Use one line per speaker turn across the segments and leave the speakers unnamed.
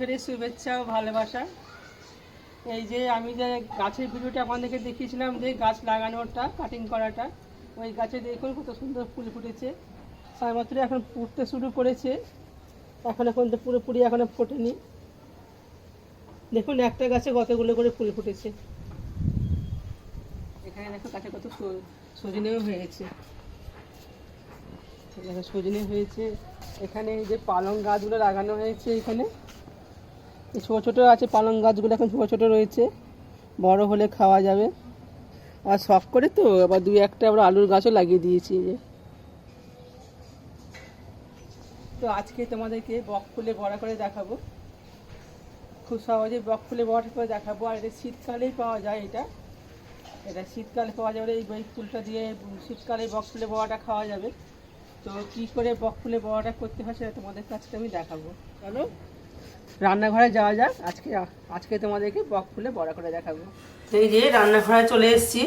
বছরের শুভেচ্ছা ও ভালোবাসা। এই যে আমি যে গাছের ভিডিওটা আপনাদেরকে দেখিয়েছিলাম, যে গাছ লাগানোটা কাটিং করাটা, ওই গাছে দেখুন কত সুন্দর ফুল ফুটেছে। সবেমাত্র এখন ফুটতে শুরু করেছে। এখন এখন তো পুরোপুরি এখনও ফোটেনি। দেখুন, একটা গাছে কতগুলো করে ফুল ফুটেছে। এখানে দেখো গাছে কত সজনেও হয়েছে। সজনে হয়েছে। এখানে যে পালং গাছগুলো লাগানো হয়েছে এখানে। ছোটো ছোটো আছে, পালং গাছগুলো এখন ছোটো ছোটো রয়েছে। বড় হলে খাওয়া যাবে। আর শখ করে তো, আবার দুই একটা আবার আলুর গাছও লাগিয়ে দিয়েছি যে। তো আজকে তোমাদেরকে বক ফুলে বড়া করে দেখাবো। খুব সহজে বক ফুলে বড়া করে দেখাবো। আর এটা শীতকালেই পাওয়া যায় এটা। এটা শীতকালে পাওয়া যাবে, এই বই ফুলটা দিয়ে শীতকালে বক ফুলে বড়াটা খাওয়া যাবে। তো কী করে বক ফুলে বড়াটা করতে হয় সেটা তোমাদের কাছে আমি দেখাবো। চলো। রান্নাঘরে যাওয়া যাক। আজকে আজকে তোমাদেরকে বক ফুলে বড়া করে দেখাবো। এই যে রান্নাঘরে চলে এসেছি।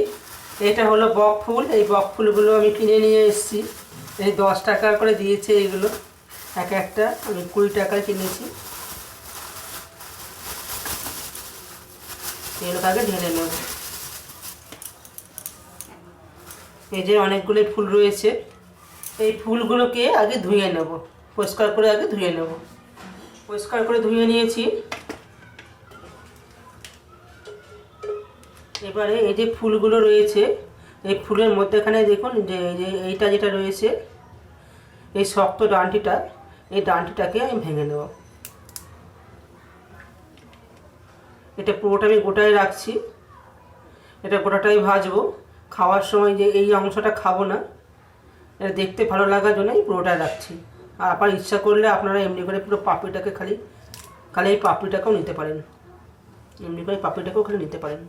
এটা হলো বক ফুল। এই বক ফুলগুলো আমি কিনে নিয়ে এসেছি। এই দশ টাকা করে দিয়েছে এইগুলো এক একটা আমি কুড়ি টাকায় কিনেছি। এগুলো আগে ঢেলে নেব। এই যে অনেকগুলো ফুল রয়েছে। এই ফুলগুলোকে আগে ধুয়ে নেব। পরিষ্কার করে আগে ধুয়ে নেব। পরিষ্কার করে ধুয়ে নিয়েছি। এবারে এই যে ফুলগুলো রয়েছে, এই ফুলের মধ্যেখানে দেখুন যে এই যে এইটা যেটা রয়েছে, এই শক্ত ডান্টিটা, এই ডান্টিটাকে আমি ভেঙে নেব। এটা পুরোটা আমি গোটায় রাখছি। এটা গোটাটাই ভাজবো। খাওয়ার সময় যে এই অংশটা খাব না, এটা দেখতে ভালো লাগার জন্য এই পুরোটা রাখছি। আর আপনার ইচ্ছা করলে আপনারা এমনি করে পুরো পাপড়িটাকে খালি খালি এই পাপড়িটাকেও নিতে পারেন। এমনি করে পাপড়িটাকেও খালি নিতে পারেন।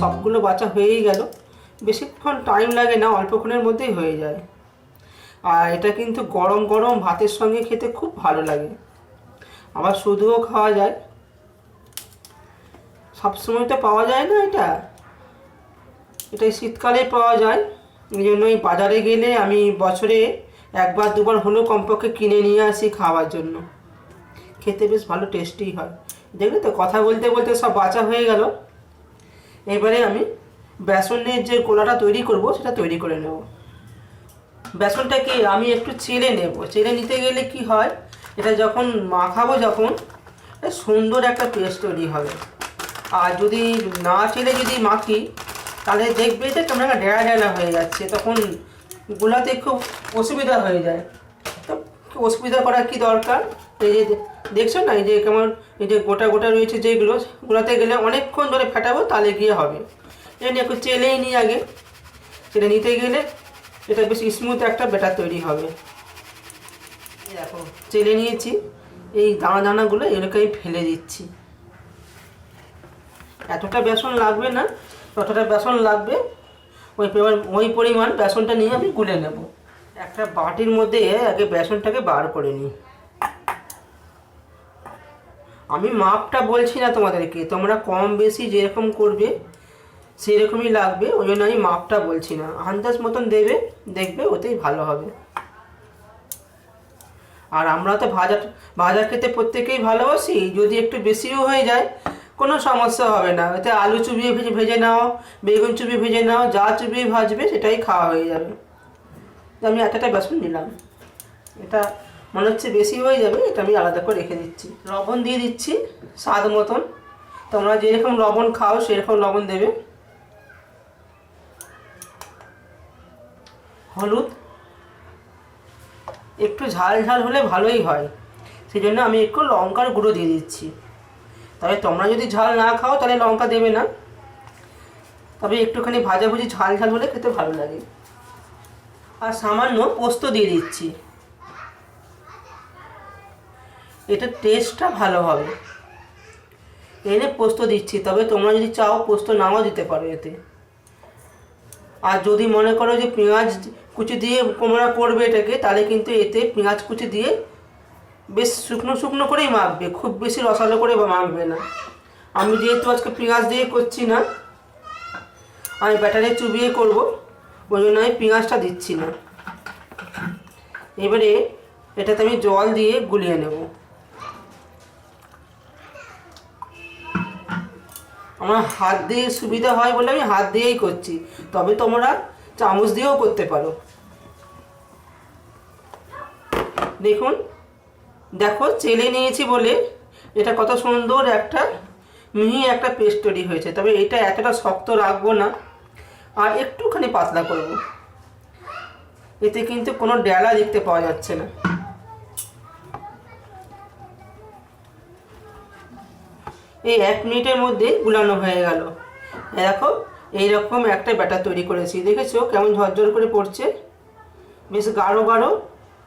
সবগুলো বাচ্চা হয়েই গেল। বেশিক্ষণ টাইম লাগে না, অল্পক্ষণের মধ্যেই হয়ে যায়। আর এটা কিন্তু গরম গরম ভাতের সঙ্গে খেতে খুব ভালো লাগে। আবার শুধুও খাওয়া যায়। সবসময় তো পাওয়া যায় না এটা। এটা শীতকালে পাওয়া যায়। এই জন্য এই বাজারে গেলে আমি বছরে একবার, দুবার হলেও কমপক্ষে কিনে নিয়ে আসি খাওয়ার জন্য। খেতে বেশ ভালো টেস্টি হয়। দেখলে তো কথা বলতে বলতে সব বাঁচা হয়ে গেল। এবারে আমি বেসনের যে গোলাটা তৈরি করব, সেটা তৈরি করে নেব। বেসনটাকে আমি একটু চেলে নেব। চেলে নিতে গেলে কি হয়, এটা যখন মাখাবো যখন সুন্দর একটা পেস্ট তৈরি হবে। আর যদি না চেলে যদি মাখি, তাহলে দেখবে যে কেমন একটা ডেড়া ডেড়া হয়ে যাচ্ছে, তখন গোলাতে খুব অসুবিধা হয়ে যায়। তো অসুবিধা করার কি দরকার? এই যে দেখছ না, এই যে কেমন, এই যে গোটা গোটা রয়েছে যেগুলো, গোলাতে গেলে অনেকক্ষণ ধরে ফেটাবো, তাহলে গিয়ে হবে। এই নিয়ে একটু চেলেই নিই আগে। চেলে নিতে গেলে এটা বেশ স্মুথ একটা ব্যাটার তৈরি হবে। দেখো, চেলে নিয়েছি। এই দানা দানাগুলো এগুলোকে আমি ফেলে দিচ্ছি। এতটা বেসন লাগবে না, যতটা বেসন লাগবে, ওই ওই পরিমাণ বেসনটা নিয়ে আমি গুলে নেব। একটা বাটির মধ্যে আগে বেসনটাকে বার করে নিই। আমি মাপটা বলছি না তোমাদেরকে, তোমরা কম বেশি যেরকম করবে, সেরকমই লাগবে, ওই জন্য আমি মাপটা বলছি না। আন্দাজ মতন দেবে, দেখবে, ওতেই ভালো হবে। আর আমরা তো ভাজা ভাজা খেতে প্রত্যেকেই ভালোবাসি, যদি একটু বেশিও হয়ে যায় কোনো সমস্যা হবে না। এতে আলু চুবিয়ে ভেজে ভেজে নাও, বেগুন চুবিয়ে ভেজে নাও, যা চুবিয়ে ভাজবে সেটাই খাওয়া হয়ে যাবে। আমি এতটা বেসন নিলাম। এটা মনে হচ্ছে বেশি হয়ে যাবে, এটা আমি আলাদা করে রেখে দিচ্ছি। লবণ দিয়ে দিচ্ছি স্বাদ মতন। তোমরা যেরকম লবণ খাও সেরকম লবণ দেবে। হলুদ। একটু ঝাল ঝাল হলে ভালোই হয়। সেই জন্য আমি একটু লঙ্কার গুঁড়ো দিয়ে দিচ্ছি। তবে তোমরা যদি ঝাল না খাও, তাহলে লঙ্কা দেবে না। তবে একটুখানি ভাজাভুজি ঝাল ঝাল হলে খেতে ভালো লাগে। আর সামান্য পোস্ত দিয়ে দিচ্ছি। এটা টেস্টটা ভালো হবে। এনে পোস্ত দিচ্ছি, তবে তোমরা যদি চাও পোস্ত নাও দিতে পারো এতে। আর যদি মনে করো যে পেঁয়াজ কুচি দিয়ে তোমরা করবে এটাকে, তাহলে কিন্তু এতে পেঁয়াজ কুচি দিয়ে বেশ শুকনো শুকনো করেই মাখবে, খুব বেশি রসালো করে মাখবে না। আমি যেহেতু আজকে পেঁয়াজ দিয়ে করছি না, আমি ব্যাটারে চুবিয়ে করব, ওই জন্য আমি পেঁয়াজটা দিচ্ছি না। এবারে এটাতে আমি জল দিয়ে গুলিয়ে নেব। আমার হাত দিয়ে সুবিধা হয় বলে আমি হাত দিয়েই করছি, তবে তোমরা চামচ দিয়েও করতে পারো। দেখুন দেখো, চেলে নিয়েছি বলে এটা কত সুন্দর একটা মিহি একটা পেস্ট তৈরি হয়েছে। তবে এটা এতটা শক্ত রাখব না, আর একটুখানি পাতলা করব। এতে কিন্তু কোনো ডেলা দেখতে পাওয়া যাচ্ছে না। এই এক মিনিটের মধ্যে গুলানো হয়ে গেল। দেখো, এইরকম একটা ব্যাটার তৈরি করেছি। দেখেছ কেমন ঝরঝর করে পড়ছে? বেশ গাঢ় গাঢ়।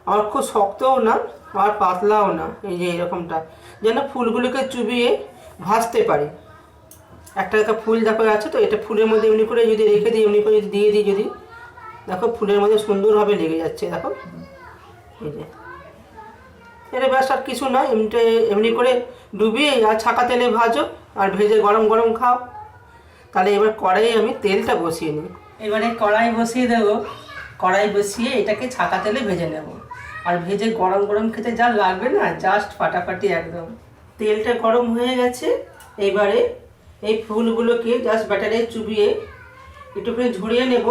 আর খুব শক্তও না, আর পাতলাও না, এই যে এরকমটা। যেন ফুলগুলোকে চুবিয়ে ভাজতে পারি। একটা একটা ফুল দেখো, আছে তো? এটা ফুলের মধ্যে এমনি করে যদি রেখে দিই, এমনি করে যদি দিয়ে দিই যদি, দেখো ফুলের মধ্যে সুন্দরভাবে লেগে যাচ্ছে, দেখো। এই যে। এটা ব্যাস আর কিছু না, এমনিতে এমনি করে ডুবিয়ে আর ছাকা তেলে ভাজো, আর ভেজে গরম গরম খাও। তাহলে এবার কড়াইয়ে আমি তেলটা বসিয়ে নিই। এবারে কড়াই বসিয়ে দেবো। কড়াই বসিয়ে এটাকে ছাকা তেলে ভেজে নেব। আর ভেজে গরম গরম খেতে যা লাগবে না জাস্ট ফাটাফাটি একদম। তেলটা গরম হয়ে গেছে, এবারে এই ফুলগুলোকে জাস্ট ব্যাটারে চুবিয়ে একটুখানি ঝরিয়ে নেব।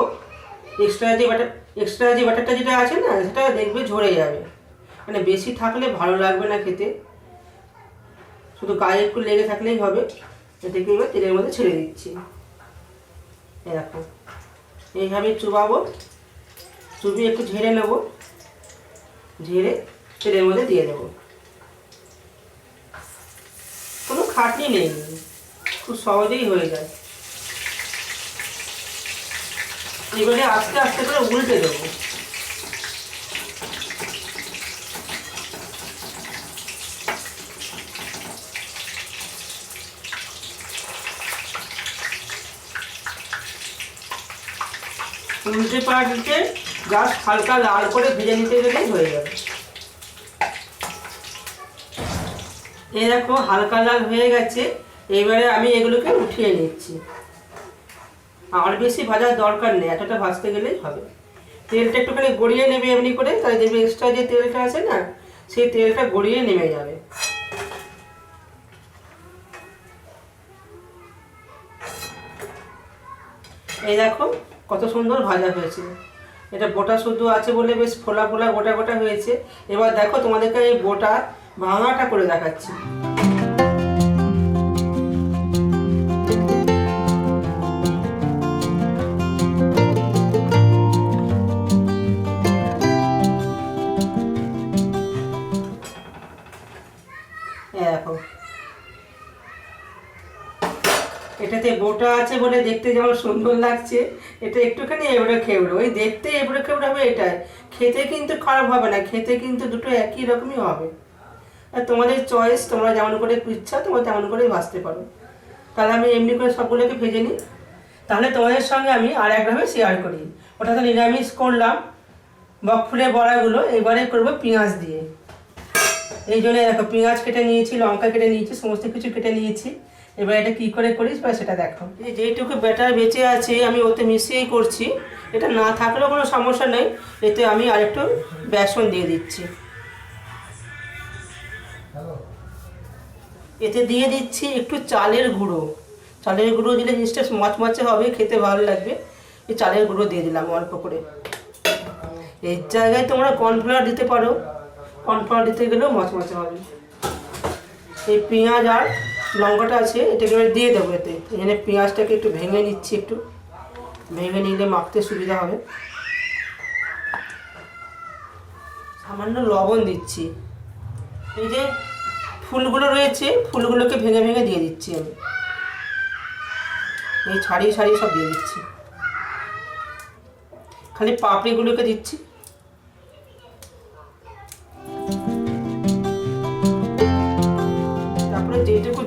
এক্সট্রা যে ব্যাটার এক্সট্রা যে ব্যাটারটা যেটা আছে না, সেটা দেখবে ঝরে যাবে। মানে বেশি থাকলে ভালো লাগবে না খেতে। শুধু গায়ে একটু লেগে থাকলেই হবে। এটাকে এবার তেলের মধ্যে ছেড়ে দিচ্ছি। এরকম। এইভাবে চুবাবো। চুবিয়ে একটু ঝেড়ে নেব। ঝেড়ে তেলের মধ্যে দিয়ে দেবো। কোনো খাটনি নেই। খুব সহজেই হয়ে যায়। এবারে আস্তে আস্তে করে উল্টে দেবো। উল্টে পাল্টে জাস্ট হালকা লাল করে ভেজে নিতে গেলেই হয়ে যাবে। এই দেখো, হালকা লাল হয়ে গেছে। এবারে আমি এগুলোকে উঠিয়ে নিচ্ছি। আর বেশি ভাজার দরকার নেই, এতটা ভাজতে গেলেই হবে। তেলটা একটুখানি গড়িয়ে নেবে এমনি করে, তাহলে দেখবে এক্সট্রা যে তেলটা আছে না, সেই তেলটা গড়িয়ে নেমে যাবে। এই দেখো, কত সুন্দর ভাজা হয়েছে। এটা গোটা শুদ্ধ আছে বলে বেশ ফোলা ফোলা গোটা গোটা হয়েছে। এবার দেখো তোমাদেরকে এই গোটা ভাঙাটা করে দেখাচ্ছি। এটাতে বোটা আছে বলে দেখতে যেমন সুন্দর লাগছে, এটা একটুখানি এবড়ো খেবড়ো। ওই দেখতে এবড়ো খেবড়ো হবে এটাই। খেতে কিন্তু খারাপ হবে না, খেতে কিন্তু দুটো একই রকমই হবে। আর তোমাদের চয়েস তোমরা যেমন করে ইচ্ছা তোমরা তেমন করেই বাঁচতে পারো। তাহলে আমি এমনি করে সবগুলোকে ভেজে নিই। তাহলে তোমাদের সঙ্গে আমি আর একভাবে শেয়ার করি। ওটা তো নিরামিষ করলাম। বকফুলের বড়াগুলো, এবারে করব পেঁয়াজ দিয়ে। এই জন্য দেখো, পেঁয়াজ কেটে নিয়েছি, লঙ্কা কেটে নিয়েছি, সমস্ত কিছু কেটে নিয়েছি। এবার এটা কি করে করিস বা সেটা দেখো এই যেইটুকু ব্যাটার বেঁচে আছে, আমি ওতে মিশিয়েই করছি। এটা না থাকলেও কোনো সমস্যা নেই, এতে আমি আরেকটু বেসন দিয়ে দিচ্ছি। এতে দিয়ে দিচ্ছি একটু চালের গুঁড়ো। চালের গুঁড়ো দিলে জিনিসটা মচমচে হবে, খেতে ভালো লাগবে। এই চালের গুঁড়ো দিয়ে দিলাম অল্প করে। এর জায়গায় তোমরা কর্নফ্লাওয়ার দিতে পারো। কর্নফ্লাওয়ার দিতে গেলেও মচমচে হবে। এই পেঁয়াজ আর লঙ্কাটা আছে, এটাকে এবার দিয়ে দেবো এতে। এখানে পেঁয়াজটাকে একটু ভেঙে নিচ্ছি একটু। ভেঙে নিলে মাখতে সুবিধা হবে। সামান্য লবণ দিচ্ছি। এই যে ফুলগুলো রয়েছে, ফুলগুলোকে ভেঙে ভেঙে দিয়ে দিচ্ছি আমি। এই ছাড়িয়ে ছাড়িয়ে সব দিয়ে দিচ্ছি। খালি পাপড়িগুলোকে দিচ্ছি।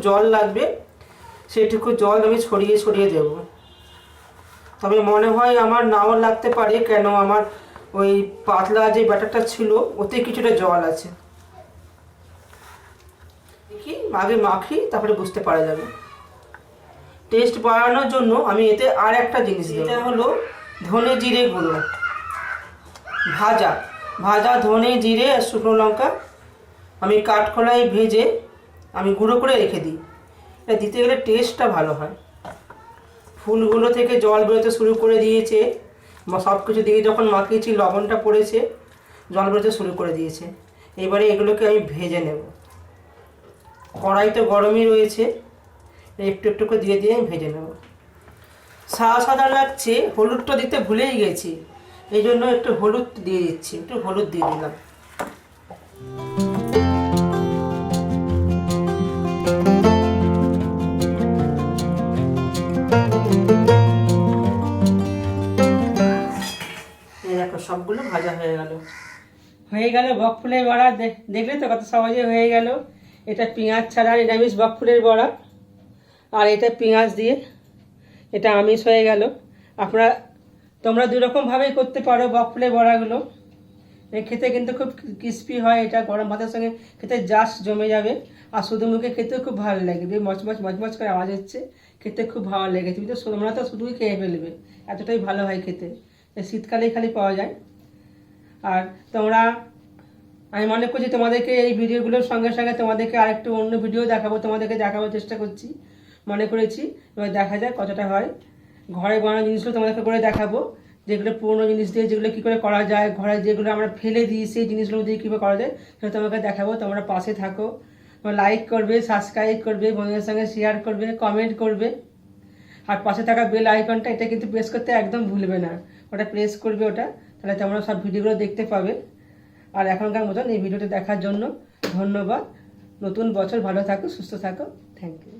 জল লাগবে সেটুকু জল আমি ছড়িয়ে ছড়িয়ে দেব। তবে মনে হয় আমার নাও লাগতে পারে কেন আমার ওই পাতলা যে ব্যাটারটা ছিল ওতে কিছুটা জল আছে। দেখি আগে মাখি তারপরে বুঝতে পারা যাবে। টেস্ট বাড়ানোর জন্য আমি এতে আর একটা জিনিস এটা হলো ধনে জিরে গুঁড়ো। ভাজা ভাজা ধনে জিরে আর শুকনো লঙ্কা। আমি কাঠখোলায় ভেজে আমি গুঁড়ো করে রেখে দিই। এটা দিতে গেলে টেস্টটা ভালো হয়। ফুলগুলো থেকে জল বেরোতে শুরু করে দিয়েছে। সব কিছু দিয়ে যখন মাখিয়েছি, লবণটা পড়েছে, জল বেরোতে শুরু করে দিয়েছে। এবারে এগুলোকে আমি ভেজে নেব। কড়াই তো গরমই রয়েছে। একটু একটু করে দিয়ে দিয়ে আমি ভেজে নেব। সাদা সাদা লাগছে। হলুদটা দিতে ভুলেই গেছি। এই জন্য একটু হলুদ দিয়ে দিচ্ছি। একটু হলুদ দিয়ে দিলাম। সবগুলো ভাজা হয়ে গেল। হয়ে গেল বক ফুলের বড়া দেখলে তো কত সহজে হয়ে গেল। এটা পেঁয়াজ ছাড়া নিরামিষ বক ফুলের বড়া। আর এটা পেঁয়াজ দিয়ে এটা আমিষ হয়ে গেল। আপনারা, তোমরা দুরকমভাবেই করতে পারো বক ফুলের বড়াগুলো। খেতে কিন্তু খুব ক্রিস্পি হয়, এটা গরম ভাতের সঙ্গে খেতে জাস্ট জমে যাবে। আর শুধু মুখে খেতেও খুব ভালো লাগে। লাগবে মচমচ মচমচ করে আওয়াজ হচ্ছে। খেতে খুব ভালো লেগে। তুমি তো, তোমরা তো শুধুই খেয়ে ফেলবে। এতটাই ভালো হয় খেতে। শীতকালেই খালি পাওয়া যায়। আর তোমরা, আমি মনে করছি তোমাদেরকে এই ভিডিওগুলোর সঙ্গে সঙ্গে তোমাদেরকে আরেকটু অন্য ভিডিও দেখাবো, তোমাদেরকে দেখানোর চেষ্টা করছি, মনে করেছি। এবার দেখা যায় কতটা হয়। ঘরে বানানো জিনিসগুলো তোমাদেরকে করে দেখাবো, যেগুলো পুরোনো জিনিস দিয়ে যেগুলো কী করে করা যায়, ঘরে যেগুলো আমরা ফেলে দিই, সেই জিনিসগুলো দিয়ে কীভাবে করা যায় সেটা তোমাকে দেখাবো। তোমরা পাশে থাকো। লাইক করবে সাবস্ক্রাইব করবে, বন্ধুদের সঙ্গে শেয়ার করবে কমেন্ট করবে। আর পাশে থাকা বেল আইকনটা এটা কিন্তু প্রেস করতে একদম ভুলবে না। ওটা প্রেস করবে ওটা, তাহলে তোমরা সব ভিডিওগুলো দেখতে পাবে। আর এখনকার মতন এই ভিডিওটা দেখার জন্য ধন্যবাদ। নতুন বছর ভালো থাকো, সুস্থ থাকো। Thank you